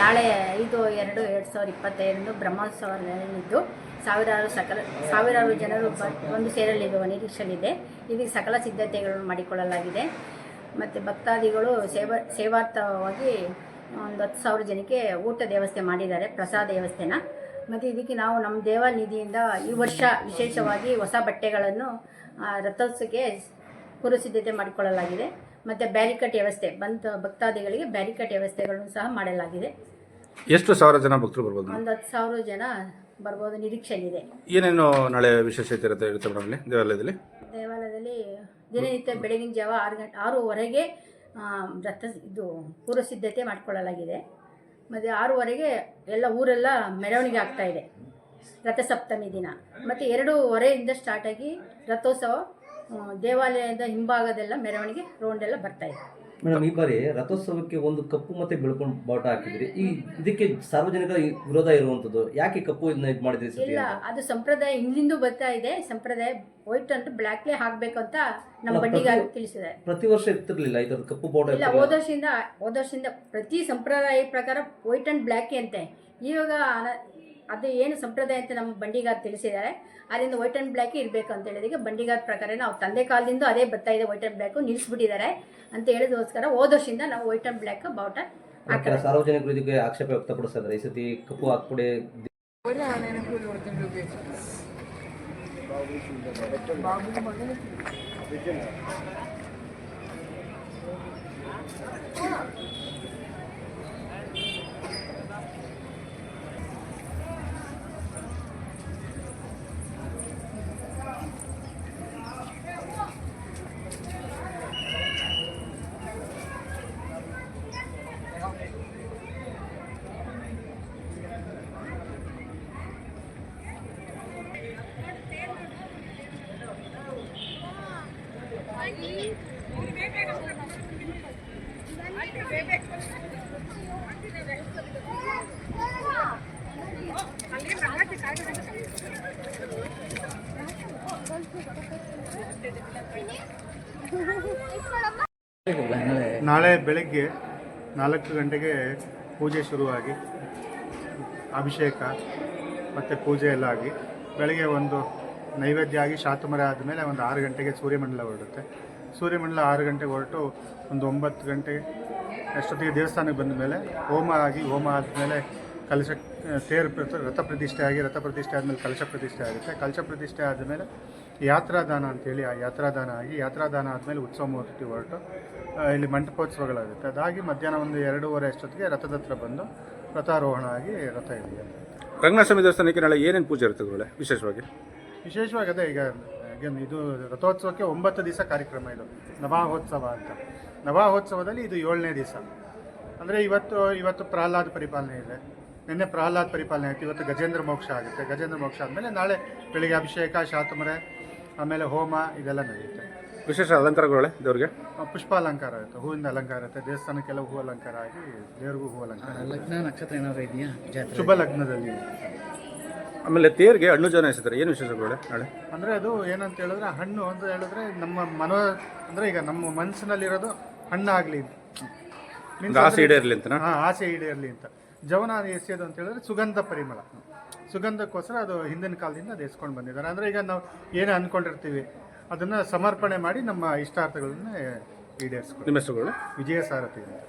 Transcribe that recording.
ನಾಳೆ ಐದು ಎರಡು ಎರಡು ಸಾವಿರದ ಇಪ್ಪತ್ತೈದರಂದು ಬ್ರಹ್ಮೋತ್ಸವ ನಡೆಯಲಿದ್ದು ಸಾವಿರಾರು ಸಕಲ ಸಾವಿರಾರು ಜನರು ಒಂದು ಸೇರಲಿರುವ ನಿರೀಕ್ಷೆಯಿದೆ ಇದಕ್ಕೆ ಸಕಲ ಸಿದ್ಧತೆಗಳನ್ನು ಮಾಡಿಕೊಳ್ಳಲಾಗಿದೆ. ಮತ್ತು ಭಕ್ತಾದಿಗಳು ಸೇವಾ ಸೇವಾರ್ಥವಾಗಿ ಒಂದು ಹತ್ತು ಸಾವಿರ ಜನಕ್ಕೆ ಊಟ ವ್ಯವಸ್ಥೆ ಮಾಡಿದ್ದಾರೆ ಪ್ರಸಾದ ವ್ಯವಸ್ಥೆನ. ಮತ್ತು ಇದಕ್ಕೆ ನಾವು ನಮ್ಮ ದೇವ ನಿಧಿಯಿಂದ ಈ ವರ್ಷ ವಿಶೇಷವಾಗಿ ಹೊಸ ಬಟ್ಟೆಗಳನ್ನು ಆ, ರಥೋತ್ಸವಕ್ಕೆ ಪೂರ್ವಸಿದ್ಧತೆ ಮಾಡಿಕೊಳ್ಳಲಾಗಿದೆ. ಮತ್ತು ಬ್ಯಾರಿಕಟ್ ವ್ಯವಸ್ಥೆ ಬಂದ ಭಕ್ತಾದಿಗಳಿಗೆ ಬ್ಯಾರಿಕಟ್ ವ್ಯವಸ್ಥೆಗಳನ್ನು ಸಹ ಮಾಡಲಾಗಿದೆ. ಎಷ್ಟು ಸಾವಿರ ಜನ ಭಕ್ತರು ಬರ್ಬೋದು? ಒಂದು ಹತ್ತು ಸಾವಿರ ಜನ ಬರ್ಬೋದು ಇದೆ ಏನೇನು ನಾಳೆ ವಿಶೇಷತೆ ಇರುತ್ತೆ ಇರುತ್ತೆ ಮೇಡಮ್ ಇಲ್ಲಿ ದೇವಾಲಯದಲ್ಲಿ? ದೇವಾಲಯದಲ್ಲಿ ದಿನನಿತ್ಯ ಬೆಳಗಿನ ಜಾವ ಆರು ಗಂಟೆ ಆರೂವರೆಗೆ ರಥ ಇದು ಪೂರ್ವ ಸಿದ್ಧತೆ ಮಾಡಿಕೊಳ್ಳಲಾಗಿದೆ. ಮತ್ತು ಆರೂವರೆಗೆ ಎಲ್ಲ ಊರೆಲ್ಲ ಮೆರವಣಿಗೆ ಆಗ್ತಾ ಇದೆ. ರಥಸಪ್ತಮಿ ದಿನ. ಮತ್ತು ಎರಡೂವರೆಯಿಂದ ಸ್ಟಾರ್ಟಾಗಿ ರಥೋತ್ಸವ ದೇವಾಲಯದ ಹಿಂಭಾಗದೆಲ್ಲ ಮೆರವಣಿಗೆ ರೌಂಡೆಲ್ಲ ಬರ್ತಾ ಇದೆ. ಮೇಡಮ್ ಈ ಬಾರಿ ರಥೋತ್ಸವಕ್ಕೆ ಒಂದು ಕಪ್ಪು ಮತ್ತೆ ಬೆಳ್ಕೊಂಡು ಬಾಟ ಹಾಕಿದ್ರಿ. ಈ ಇದಕ್ಕೆ ಸಾರ್ವಜನಿಕ ವಿರೋಧ ಇರುವಂತದ್ದು ಯಾಕೆ ಕಪ್ಪು ಇದನ್ನ ಇದು ಮಾಡಿದ್ರಿ ಇಲ್ಲ? ಅದು ಸಂಪ್ರದಾಯ ಹಿಂದಿಂದು ಬರ್ತಾ ಇದೆ. ಸಂಪ್ರದಾಯ ವೈಟ್ ಅಂತ ಬ್ಲ್ಯಾಕ್ಲೇ ಹಾಕ್ಬೇಕು ಅಂತ ನಮ್ಮ ಅಲ್ಲ, ತಿಳಿಸಿದೆ ಪ್ರತಿ- ವರ್ಷ ಇರ್ತಿರ್ಲಿಲ್ಲ ಇದರ ಕಪ್ಪು ಬಾಟ ಇಲ್ಲ ಹೋದ ವರ್ಷದಿಂದ ಹೋದ ವರ್ಷದಿಂದ ಪ್ರತಿ ಸಂಪ್ರದಾಯ ಪ್ರಕಾರ ವೈಟ್ ಅಂಡ್ ಬ್ಲ್ಯಾಕ್ ಅಂತೆ. ಇವಾಗ ಅದು ಏನು ಸಂಪ್ರದಾಯ ಅಂತ ನಮ್ಮ ಬಂಡಿಗಾರ್ ತಿಳಿಸಿದ್ದಾರೆ. ಅದರಿಂದ ವೈಟ್ ಆ್ಯಂಡ್ ಬ್ಲ್ಯಾಕ್ ಇರಬೇಕು ಅಂತ ಹೇಳಿದಕ್ಕೆ ಬಂಡಿಗಾರ್ ಪ್ರಕಾರ ನಾವು ತಂದೆ ಕಾಲದಿಂದ ಅದೇ ಬರ್ತಾ ಇದೆ ವೈಟ್ ಆ್ಯಂಡ್ ಬ್ಲ್ಯಾಕು ನಿಲ್ಲಿಸ್ಬಿಟ್ಟಿದ್ದಾರೆ ಅಂತ ಹೇಳಿದೋಸ್ಕರ ಹೋದ ವರ್ಷದಿಂದ ನಾವು ವೈಟ್ ಆ್ಯಂಡ್ ಬ್ಲ್ಯಾಕ್ ಬಾವುಟ ಸಾರ್ವಜನಿಕರು ಇದಕ್ಕೆ ಆಕ್ಷೇಪ ವ್ಯಕ್ತಪಡಿಸಿದ್ರೆ ಈ ಸತಿ ಕಪ್ಪು ಹಾಕ್ಬಿಡಿ. ನಾಳೆ ಬೆಳಗ್ಗೆ ನಾಲ್ಕು ಗಂಟೆಗೆ ಪೂಜೆ ಶುರುವಾಗಿ, ಅಭಿಷೇಕ ಮತ್ತು ಪೂಜೆ ಎಲ್ಲ ಆಗಿ ಬೆಳಗ್ಗೆ ಒಂದು ನೈವೇದ್ಯ ಆಗಿ ಶಾತುಮರ ಆದಮೇಲೆ ಒಂದು ಆರು ಗಂಟೆಗೆ ಸೂರ್ಯಮಂಡಲ ಹೊರಡುತ್ತೆ. ಸೂರ್ಯಮಂಡಲ ಆರು ಗಂಟೆಗೆ ಹೊರಟು ಒಂದು ಒಂಬತ್ತು ಗಂಟೆಗೆ ಅಷ್ಟೊತ್ತಿಗೆ ದೇವಸ್ಥಾನಕ್ಕೆ ಬಂದ ಮೇಲೆ ಹೋಮ ಆಗಿ ಹೋಮ ಆದಮೇಲೆ ಕಲಶ ತೇರು ರಥ ಪ್ರತಿಷ್ಠೆ ಆಗಿ ರಥ ಪ್ರತಿಷ್ಠೆ ಆದಮೇಲೆ ಕಲಶ ಪ್ರತಿಷ್ಠೆ ಆಗುತ್ತೆ. ಕಲಶ ಪ್ರತಿಷ್ಠೆ ಆದಮೇಲೆ ಯಾತ್ರಾದಾನ ಅಂತೇಳಿ ಆ ಯಾತ್ರಾದಾನ ಆಗಿ ಯಾತ್ರಾದಾನ ಆದಮೇಲೆ ಉತ್ಸವ ಮೂರ್ತಿ ಹೊರಟು ಇಲ್ಲಿ ಮಂಟಪೋತ್ಸವಗಳಾಗುತ್ತೆ. ಅದಾಗಿ ಮಧ್ಯಾಹ್ನ ಒಂದು ಎರಡೂವರೆ ಅಷ್ಟೊತ್ತಿಗೆ ರಥದ ಹತ್ರ ಬಂದು ರಥಾರೋಹಣ ಆಗಿ ರಥ ಇದೆ ರಂಗನಾಥಸ್ವಾಮಿ ದೇವಸ್ಥಾನಕ್ಕೆ ನಾಳೆ ಏನೇನು ಪೂಜೆ ಇರುತ್ತೆ ವಿಶೇಷವಾಗಿ? ವಿಶೇಷವಾಗಿ ಅದೇ ಈಗ ಇದು ರಥೋತ್ಸವಕ್ಕೆ ಒಂಬತ್ತು ದಿವಸ ಕಾರ್ಯಕ್ರಮ ಇದು ನವಾಹೋತ್ಸವ ಅಂತ. ನವಾಹೋತ್ಸವದಲ್ಲಿ ಇದು ಏಳನೇ ದಿವಸ. ಅಂದರೆ ಇವತ್ತು ಇವತ್ತು ಪ್ರಹ್ಲಾದ್ ಪರಿಪಾಲನೆ ಇದೆ. ನಿನ್ನೆ ಪ್ರಹ್ಲಾದ್ ಪರಿಪಾಲನೆ ಆಯಿತು. ಇವತ್ತು ಗಜೇಂದ್ರ ಮೋಕ್ಷ ಆಗುತ್ತೆ. ಗಜೇಂದ್ರ ಮೋಕ್ಷ ಆದಮೇಲೆ ನಾಳೆ ಬೆಳಿಗ್ಗೆ ಅಭಿಷೇಕ ಶಾತುಮರೆ ಆಮೇಲೆ ಹೋಮ ಇದೆಲ್ಲ ನಡೆಯುತ್ತೆ. ವಿಶೇಷ ಅಲಂಕಾರಗಳೇ ದೇವ್ರಿಗೆ? ಪುಷ್ಪ ಅಲಂಕಾರ ಇರುತ್ತೆ ಹೂವಿಂದ ಅಲಂಕಾರ ಇರುತ್ತೆ ದೇವಸ್ಥಾನಕ್ಕೆಲ್ಲ ಹೂ ಅಲಂಕಾರ ಆಗಿ ದೇವ್ರಿಗೂ ಹೂ ಅಲಂಕಾರ. ಲಗ್ನ ನಕ್ಷತ್ರ ಏನಾದರೂ ಇದೆಯಾ? ಶುಭ ಲಗ್ನದಲ್ಲಿ. ಆಮೇಲೆ ತೇರಿಗೆ ಹಣ್ಣು ಜನ ಎಸಿತಾರೆ. ಏನು ವಿಶೇಷ ಗುರುಗಳೇ ನಾಳೆ? ಅಂದರೆ ಅದು ಏನಂತ ಹೇಳಿದ್ರೆ ಹಣ್ಣು ಅಂತ ಹೇಳಿದ್ರೆ ನಮ್ಮ ಮನೋ ಅಂದರೆ ಈಗ ನಮ್ಮ ಮನಸ್ಸಿನಲ್ಲಿರೋದು ಹಣ್ಣಾಗಲಿ ಆಸೆ ಈಡೇರಲಿ ಅಂತ ಹಾಂ ಆಸೆ ಈಡೇರಲಿ ಅಂತ. ಜವನ ಎಸೆಯೋದು ಅಂತ ಹೇಳಿದ್ರೆ ಸುಗಂಧ ಪರಿಮಳ. ಸುಗಂಧಕ್ಕೋಸ್ಕರ ಅದು ಹಿಂದಿನ ಕಾಲದಿಂದ ಅದು ಎಸ್ಕೊಂಡು ಬಂದಿದ್ದಾರೆ. ಅಂದರೆ ಈಗ ನಾವು ಏನೇ ಅಂದ್ಕೊಂಡಿರ್ತೀವಿ ಅದನ್ನು ಸಮರ್ಪಣೆ ಮಾಡಿ ನಮ್ಮ ಇಷ್ಟಾರ್ಥಗಳನ್ನ ಈಡೇರಿಸ್ಕೊಂಡು ನಿಮ್ಮ ಹೆಸರುಗಳು ವಿಜಯ ಸಾರಥಿ ಅಂತ.